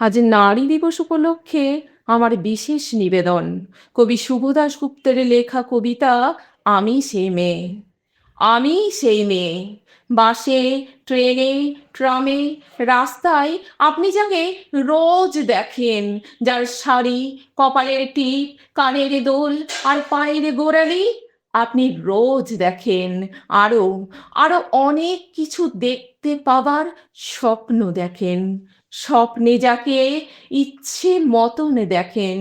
আজ নারী দিবস উপলক্ষে আমার বিশেষ নিবেদন। কবি শুভদাস গুপ্তের লেখা কবিতা, আমি সেই মেয়ে। আমি সেই মেয়ে। বাসে, ট্রেনে, ট্রামে, রাস্তায় আপনি যাকে রোজ দেখেন। যার শাড়ি, কপালের টিপ, কানের দোল আর পায়ের গোড়ালি আপনি রোজ দেখেন। আরও আরও অনেক কিছু দেখতে পাবার স্বপ্ন দেখেন। স্বপ্নে যাকে ইচ্ছে মতন দেখেন।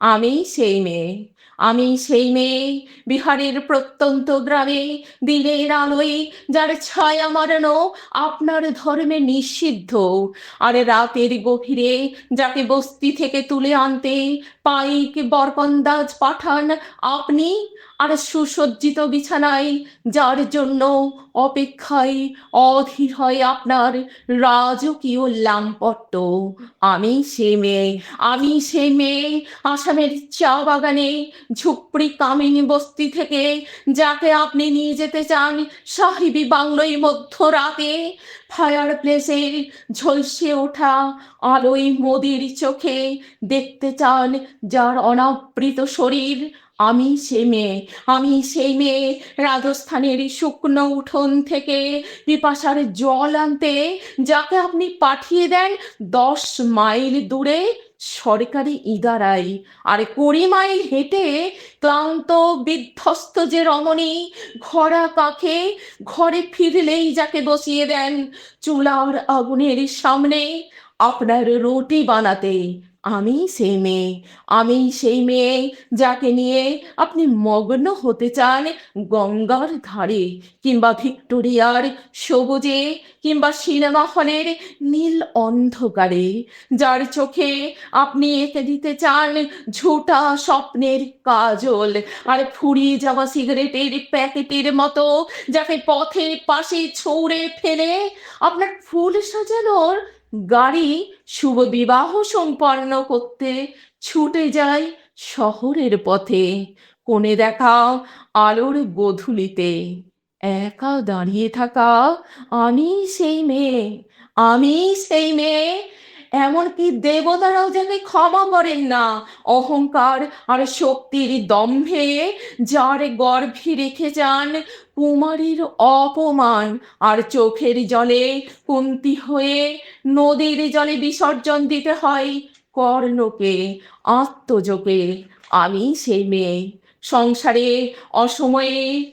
আমি সেই মেয়ে। আমি সেই মেয়ে। বিহারের প্রত্যন্ত গ্রামে দিনের আলোয় যার ছায়া মারানো আপনার ধর্মে নিষিদ্ধ। আর রাতের গভীরে যাকে বস্তি থেকে তুলে আনতে পাইক বরকন্দাজ পাঠান আপনি, আর সুসজ্জিত বিছানায় যার জন্য অপেক্ষায় অধীর হয় আপনার রাজকীয় লাম্পট্ট আমি সে মেয়ে, আমি সে মেয়ে, আসামের চা বাগানে ঝুপড়ি কামিনী বস্তি থেকে, যাকে আপনি নিয়ে যেতে চান সাহিবি বাংলোয় মধ্যরাতে। ফায়ার প্লেসের ঝলসে ওঠা আলোয় মোদির চোখে দেখতে চান যার অনাবৃত শরীর আমি সে মেয়ে, আমি সেই মেয়ে। রাজস্থানের শুকনো উঠোন থেকে পিপাসার জল আনতে যাকে আপনি পাঠিয়ে দেন দশ মাইল দূরে সরকারি ইদারাই। আর কুড়ি মাইল হেঁটে ক্লান্ত, বিধ্বস্ত যে রমণী ঘোড়া কাকে ঘরে ফিরলেই যাকে বসিয়ে দেন চুলার আগুনের সামনে আপনার রুটি বানাতে। আমি সেই মেয়ে, আমি সেই মেয়ে যাকে নিয়ে আপনি মগ্ন হতে চান গঙ্গার ধারে কিংবা ভিক্টোরিয়ার সবুজে কিংবা সিনেমা হলের নীল অন্ধকারে, যার চোখে আপনি এঁকে দিতে চান ঝোটা স্বপ্নের কাজল আর ফুরিয়ে যাওয়া সিগারেটের প্যাকেটের মতো যাকে পথের পাশে ছৌড়ে ফেলে আপনার ফুল সাজানোর গাড়ি শুভ বিবাহ সম্পন্ন করতে ছুটে যায় শহরের পথে। কোণে দেখা আলোর গধূলিতে। একা দাঁড়িয়ে থাকা আমি সেই মেয়ে, আমি সেই মেয়ে। এমনকি দেবতারাও যেন ক্ষমা করেন না। অহংকার আর শক্তির দম্ভে যার গর্ভে রেখে যান, কুমারীর অপমান আর চোখের জলে কুন্তি হয়ে নদীর জলে বিসর্জন দিতে হয়। কর্ণকে আত্মযোগে আমি সেই মেয়ে। সংসারে, অসময়ে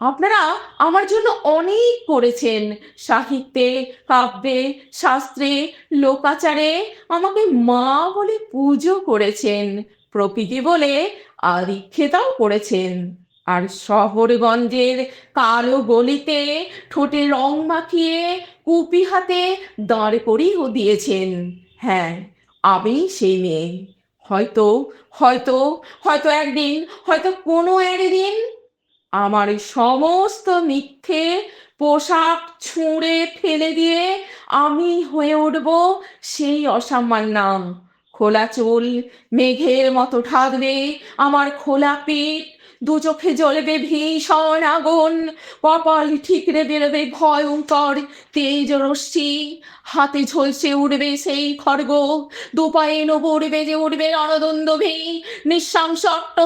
আপনারা আমার জন্য অনেক করেছেন। সাহিত্যে, কাব্যে, শাস্ত্রে, লোকাচারে আমাকে মা বলে পুজো করেছেন, প্রকৃতি বলে আদিক্ষেতাও করেছেন। আর শহরগঞ্জের কালো গলিতে ঠোঁটে রং মাখিয়ে কুপি হাতে দাঁড় করিয়েও দিয়েছেন। হ্যাঁ আমি সেই মেয়ে। হয়তো হয়তো হয়তো একদিন, হয়তো কোনো একদিন আমার সমস্ত মিথ্যে পোশাক ছুঁড়ে ফেলে দিয়ে আমি হয়ে উঠব সেই অসামান্যাম খোলা চুল, মেঘের মতো ঠাকবে আমার খোলা পিঠ দু চোখে জ্বলবে ভীষণ আগুন, কপাল ঠিকরে বেরোবে ভয়ঙ্কর তেজ রশ্মি, হাতে ঝলসে উঠবে সেই খড়গ দুপায়ে নবুর বেজে উঠবে রণদন্দভি নিঃশাংস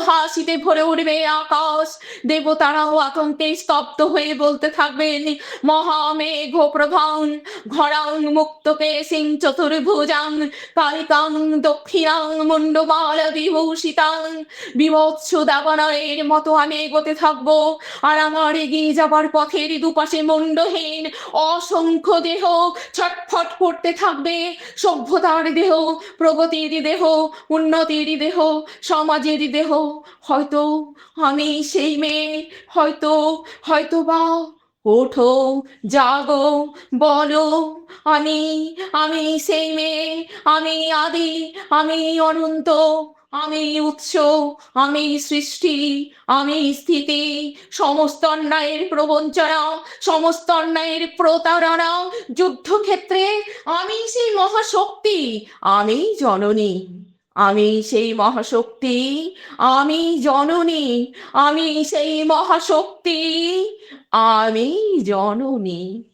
হাসিতে ভরে উঠবে আকাশ, দেবতারাও আতঙ্কে স্তব্ধ হয়ে বলতে থাকবেন, মহামেঘ প্রভাং ঘরাং মুক্তকে সিং চতুর্ভুজাং কালিকাং দক্ষিণাং মুন্ডমাল বিভূষিতাং বিভৎস দাবানয়ের মতো আমি এগোতে থাকব। আর আমার এগিয়ে যাবার পথের দুপাশে মুন্ডহীন অসংখ্য দেহ ছটফট করতে থাকবে। সভ্যতার দেহ, প্রগতির দেহ, উন্নতির দেহ, সমাজের দেহ। হয়তো আমি সেই মেয়ে, হয়তো হয়তো বা ওঠো, জাগো, বলো, আমি আমি সেই মেয়ে, আমি আদি, আমি অনন্ত আমি উৎস আমি সৃষ্টি, আমি স্থিতি, সমস্ত অন্যায়ের প্রবঞ্চনা, সমস্ত অন্যায়ের প্রতারণা, যুদ্ধক্ষেত্রে আমি সেই মহাশক্তি, আমি জননী, আমি সেই মহাশক্তি, আমি জননী, আমি সেই মহাশক্তি, আমি জননী।